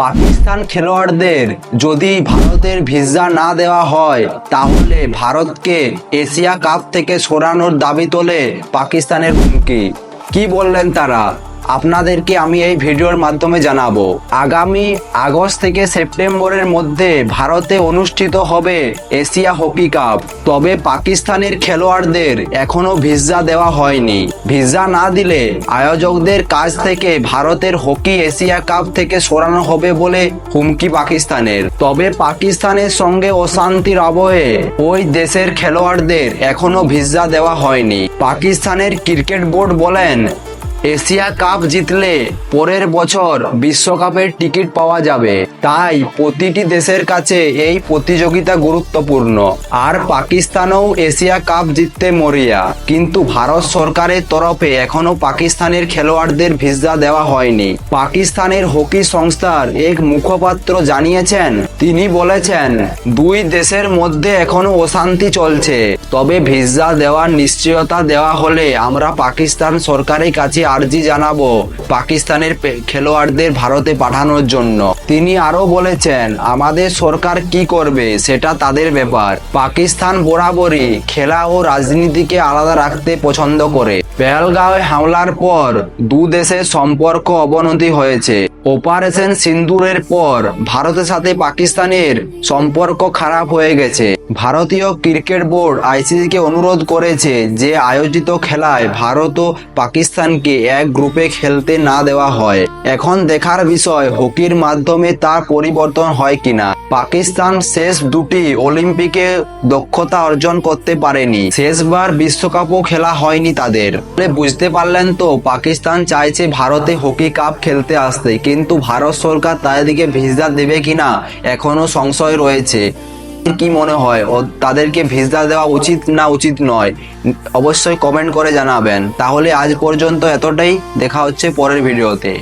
পাকিস্তান খেলোয়াড়দের যদি ভারতের ভিসা না দেওয়া হয়, তাহলে ভারতকে এশিয়া কাপ থেকে সরানোর দাবি তোলে পাকিস্তানের হুমকি। কি বললেন তারা? আপনাদেরকে আমি এই ভিডিওর মাধ্যমে জানাব। আগামী আগস্ট থেকে সেপ্টেম্বরের মধ্যে ভারতে অনুষ্ঠিত হবে এশিয়া হকি কাপ। তবে পাকিস্তানের খেলোয়াড়দের এখনও ভিসা দেওয়া হয়নি। ভিসা না দিলে আয়োজকদের কাছ থেকে ভারতের হকি এশিয়া কাপ থেকে সরানো হবে বলে হুমকি পাকিস্তানের। তবে পাকিস্তানের সঙ্গে অশান্তির আবহে ওই দেশের খেলোয়াড়দের এখনও ভিসা দেওয়া হয়নি। পাকিস্তানের ক্রিকেট বোর্ড বলেন এশিয়া কাপ জিতলে পরের বছর বিশ্বকাপের টিকিট পাওয়া যাবে। তাই প্রতিটি দেশের কাছে এই প্রতিযোগিতা গুরুত্বপূর্ণ। আর পাকিস্তানও এশিয়া কাপ জিততে মরিয়া। কিন্তু ভারত সরকারের তরফে এখনও পাকিস্তানের খেলোয়াড়দের ভিসা দেওয়া হয়নি। পাকিস্তানের হকি সংস্থার এক মুখপাত্র জানিয়েছেন, তিনি বলেছেন, দুই দেশের মধ্যে এখনও অশান্তি চলছে। তবে ভিসা দেওয়ার নিশ্চয়তা দেওয়া হলে আমরা পাকিস্তান সরকারের কাছে আর্জি জানাব পাকিস্তানের খেলোয়াড়দের ভারতে পাঠানোর জন্য। তিনি আরও বলেছেন, আমাদের সরকার কি করবে, সেটা তাদের ব্যাপার। পাকিস্তান বরাবরই খেলা ও রাজনীতিকে আলাদা রাখতে পছন্দ করে। পেহেলগাঁওয়ে হামলার পর দু দেশের সম্পর্ক অবনতি হয়েছে। অপারেশন সিন্দুরের পর ভারতের সাথে পাকিস্তানের সম্পর্ক খারাপ হয়ে গেছে। ভারতীয় ক্রিকেট বোর্ড আইসিসিকে অনুরোধ করেছে যে আয়োজিত খেলায় ভারত ও পাকিস্তানকে এক গ্রুপে খেলতে না দেওয়া হয়। এখন দেখার বিষয়, হকির মাধ্যমে তার পরিবর্তন হয় কিনা? পাকিস্তান শেষ দুটি অলিম্পিকে দক্ষতা অর্জন করতে পারেনি। শেষবার বিশ্বকাপও খেলা হয়নি তাদের। বুঝতে পারলেন তো, পাকিস্তান চাইছে ভারতে হকি কাপ খেলতে আসতে, কিন্তু ভারত সরকার তাদেরকে ভিসা দেবে কিনা এখনও সংশয় রয়েছে। কি মনে হয়? ও তাদেরকে ভিসা দেওয়া উচিত না উচিত নয়? অবশ্যই কমেন্ট করে জানাবেন। তাহলে আজ পর্যন্ত এতটাই। দেখা হচ্ছে পরের ভিডিওতে